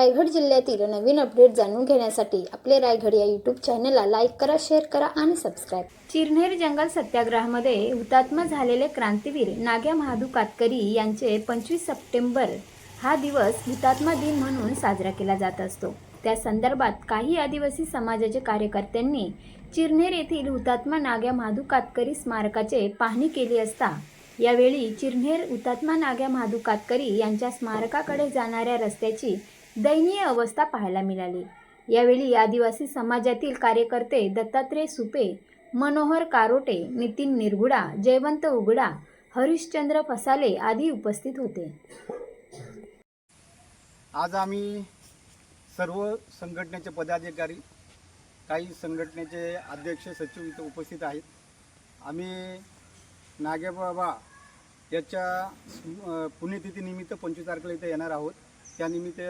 रायगड जिल्ह्यातील नवीन अपडेट जाणून घेण्यासाठी आपले रायगड या यूट्यूब चॅनलला लाईक करा शेअर करा आणि सबस्क्राईब चिरनेर जंगल सत्याग्रहामध्ये हुतात्मा झालेले क्रांतीवीर नाग्या महादू कातकरी यांचे पंचवीस सप्टेंबर हा दिवस हुतात्मा दिन म्हणून साजरा केला जात असतो. त्या संदर्भात काही आदिवासी समाजाचे कार्यकर्त्यांनी चिरनेर येथील हुतात्मा नाग्या महादू कातकरी स्मारकाचे पाहणी केली असता यावेळी चिरनेर हुतात्मा नाग्या महादू कातकरी यांच्या स्मारकाकडे जाणाऱ्या रस्त्याची दयनीय अवस्था पाहायला मिळाली. यावेळी आदिवासी समाजातील कार्यकर्ते दत्तात्रय सुपे मनोहर कारोटे नितीन निरगुडा जयवंत उगडा हरिश्चंद्र फसाले आदी उपस्थित होते. आज आम्ही सर्व संघटनेचे पदाधिकारी काही संघटनेचे अध्यक्ष सचिव इथं उपस्थित आहेत. आम्ही नागेबाबा याच्या पुण्यतिथीनिमित्त पंचवीस तारखेला इथं येणार आहोत. त्यानिमित्त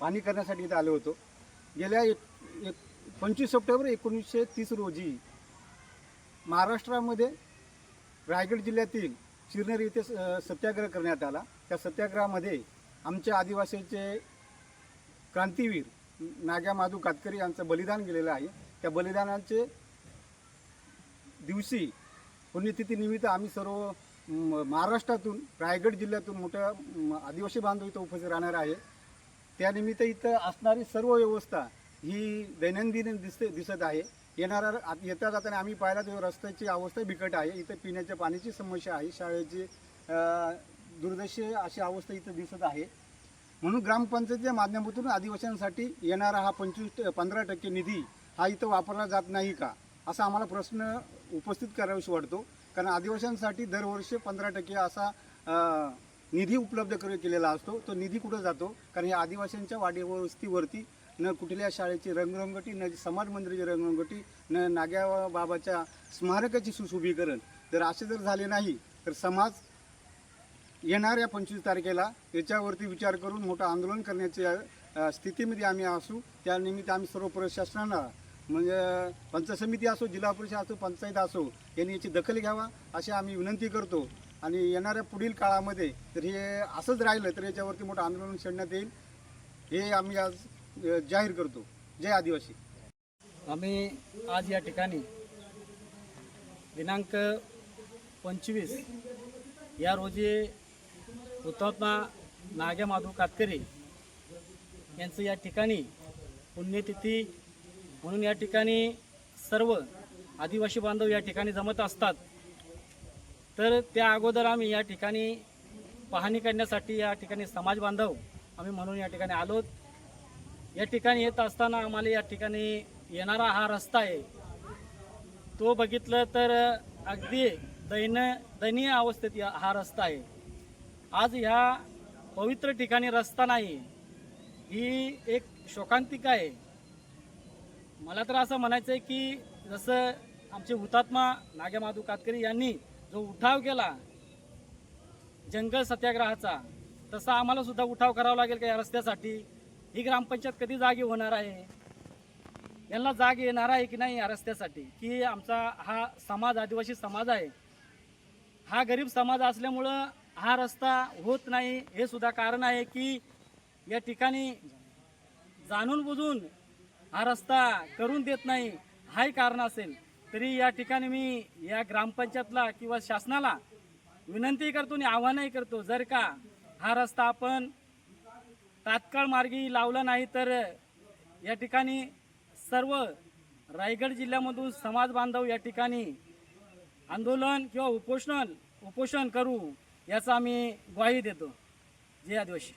पाणी करण्यासाठी इथं आलो होतो. गेल्या एक एक पंचवीस सप्टेंबर एकोणीसशे तीस रोजी महाराष्ट्रामध्ये रायगड जिल्ह्यातील शिरनेर इथे स- सत्याग्रह करण्यात आला. त्या सत्याग्रहामध्ये आमच्या आदिवासीचे क्रांतीवीर नाग्या माधू कातकरी यांचं बलिदान गेलेलं आहे. त्या बलिदानाचे दिवशी पुण्यतिथीनिमित्त आम्ही सर्व महाराष्ट्रातून रायगड जिल्ह्यातून मोठ्या आदिवासी बांधव इथं उपस्थित राहणार आहे. त्यानिमित्त इथं असणारी सर्व व्यवस्था ही दैनंदिन दिसते दिसत आहे. येणारा येता जाताना आम्ही पाहिला तर रस्त्याची अवस्था बिकट आहे. इथं पिण्याच्या पाण्याची समस्या आहे. शाळेची दुर्दश्य अशी अवस्था इथं दिसत आहे. म्हणून ग्रामपंचायतीच्या माध्यमातून आदिवासींसाठी येणारा हा पंचवीस पंधरा टक्के निधी हा इथं वापरला जात नाही का? असा आम्हाला प्रश्न उपस्थित करावाशी वाटतो. कारण आदिवासींसाठी दरवर्षी पंधरा टक्के असा निधी उपलब्ध कर केलेला असतो. तो निधी कुठं जातो? कारण या आदिवासींच्या वाडीवस्तीवरती न कुठल्या शाळेची रंगरंगटी न समाज मंदिराची रंगरंगटी न नाग्या बाबाच्या स्मारकाची सुशोभीकरण जर असे जर झाले नाही तर समाज येणाऱ्या पंचवीस तारखेला याच्यावरती विचार करून मोठं आंदोलन करण्याच्या स्थितीमध्ये आम्ही असू. त्यानिमित्त आम्ही सर्व प्रशासनाला म्हणजे पंचायत समिती असो जिल्हा परिषद असो पंचायत असो यांनी याची दखल घ्यावा अशी आम्ही विनंती करतो. आणि येणाऱ्या पुढील काळामध्ये तर हे असंच राहिलं तर याच्यावरती मोठं आंदोलन छेडण्यात येईल हे आम्ही आज जाहीर करतो. जय आदिवासी. आम्ही आज या ठिकाणी दिनांक पंचवीस या रोजी हुतात्मा नाग्या माधू कातकरी यांचं या ठिकाणी पुण्यतिथी म्हणून या ठिकाणी सर्व आदिवासी बांधव या ठिकाणी जमत असतात. तर त्या अगोदर आम्ही या ठिकाणी पाहणी करण्यासाठी या ठिकाणी समाज बांधव आम्ही म्हणून या ठिकाणी आलोत. या ठिकाणी येत असताना आम्हाला या ठिकाणी येणारा हा रस्ता आहे. तो बघितलं तर अगदी दैन दयनीय अवस्थेत हा रस्ता आहे. आज ह्या पवित्र ठिकाणी रस्ता नाही ही एक शोकांतिका आहे. मला तर असं म्हणायचं आहे की जसं आमचे हुतात्मा नाग्या माधू कातकरी यांनी जो उठाव केला जंगल सत्याग्रहाचा तसा आम्हाला सुद्धा उठाव करावा लागेल का या रस्त्यासाठी? ही ग्रामपंचायत कधी जागी होणार आहे? यांना जाग येणार आहे की नाही या रस्त्यासाठी? की आमचा हा समाज आदिवासी समाज आहे हा गरीब समाज असल्यामुळं हा रस्ता होत नाही. हे सुद्धा कारण आहे की या ठिकाणी जाणून बुजून हा रस्ता करून देत नाही. हाही कारण असेल. तरी या ठिकाणी मी या ग्रामपंचायतला किंवा शासनाला विनंती करतो आणि आव्हानही करतो जर का हा रस्ता आपण तात्काळ मार्गी लावला नाही तर या ठिकाणी सर्व रायगड जिल्ह्यामधून समाज बांधव या ठिकाणी आंदोलन किंवा उपोषण उपोषण करू याचा आम्ही ग्वाही देतो. जय आदिवासी.